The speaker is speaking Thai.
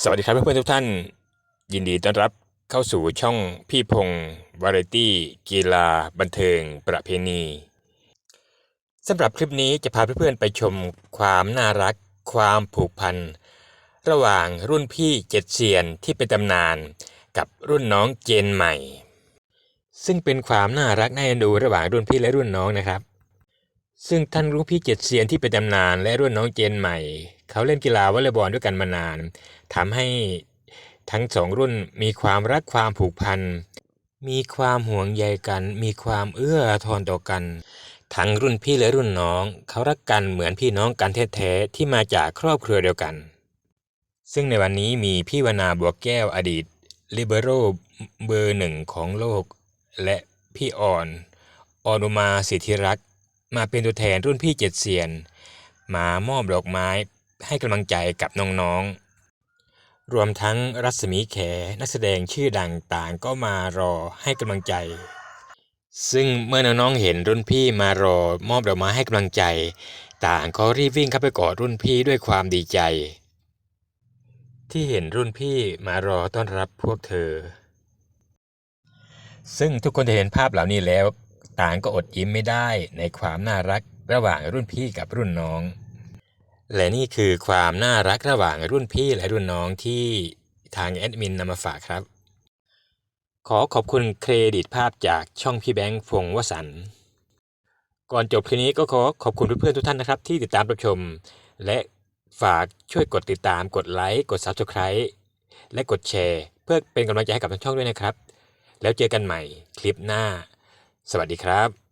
สวัสดีครับเพื่อนๆทุกท่าน ยินดีต้อนรับเข้าสู่ช่องพี่พงศ์วาไรตี้กีฬา บันเทิง ประเพณีสำหรับคลิปนี้จะพาเพื่อนๆไปชมความน่ารัก ความผูกพัน ระหว่างรุ่นพี่เจ็ดเซียนที่เป็นตำนาน กับรุ่นน้องเจนใหม่ ซึ่งเป็นความน่ารักน่าเอ็นดูระหว่างรุ่นพี่และรุ่นน้องนะครับ ซึ่งท่านรุ่นพี่เจ็ดเซียนที่เป็นตำนาน และรุ่นน้องเจนใหม่ เขาเล่นกีฬาวอลเลย์บอลด้วยกันมานานทำให้ทั้งสองรุ่นมีความรักความผูกพัน มีความห่วงใยกัน มีความเอื้ออาทรต่อกัน ทั้งรุ่นพี่และรุ่นน้อง เขารักกันเหมือนพี่น้องกันแท้ๆที่มาจากครอบครัวเดียวกัน ซึ่งในวันนี้มีพี่วนาบัวแก้วอดีตลิเบโรเบอร์หนึ่งของโลก และพี่อ่อนออนุมาสิทธิรักษ มาเป็นตัวแทนรุ่นพี่เจ็ดเซียน มามอบดอกไม้ให้กำลังใจกับน้องๆ รวมทั้งรัศมีแขนักแสดงชื่อดังต่างก็มารอให้กำลังใจ ซึ่งเมื่อน้องๆเห็นรุ่นพี่มารอมอบดอกไม้ให้กำลังใจ ต่างก็รีบวิ่งเข้าไปกอดรุ่นพี่ด้วยความดีใจ ที่เห็นรุ่นพี่มารอต้อนรับพวกเธอ ซึ่งทุกคนจะเห็นภาพเหล่านี้แล้ว ต่างก็อดยิ้มไม่ได้ในความน่ารักระหว่างรุ่นพี่กับรุ่นน้อง และนี่คือความน่ารักระหว่างรุ่นพี่และรุ่นน้องที่ทางแอดมินนำมาฝากครับ ขอขอบคุณเครดิตภาพจากช่องพี่แบงค์ฟงวสันต์ก่อนจบคลิปนี้ก็ขอขอบคุณเพื่อนๆทุกท่านนะครับ ที่ติดตามรับชม และฝากช่วยกดติดตามกดไลค์กด Subscribe และกดแชร์ เพื่อเป็นกำลังใจให้กับทางช่องด้วยนะครับ แล้วเจอกันใหม่คลิปหน้า สวัสดีครับ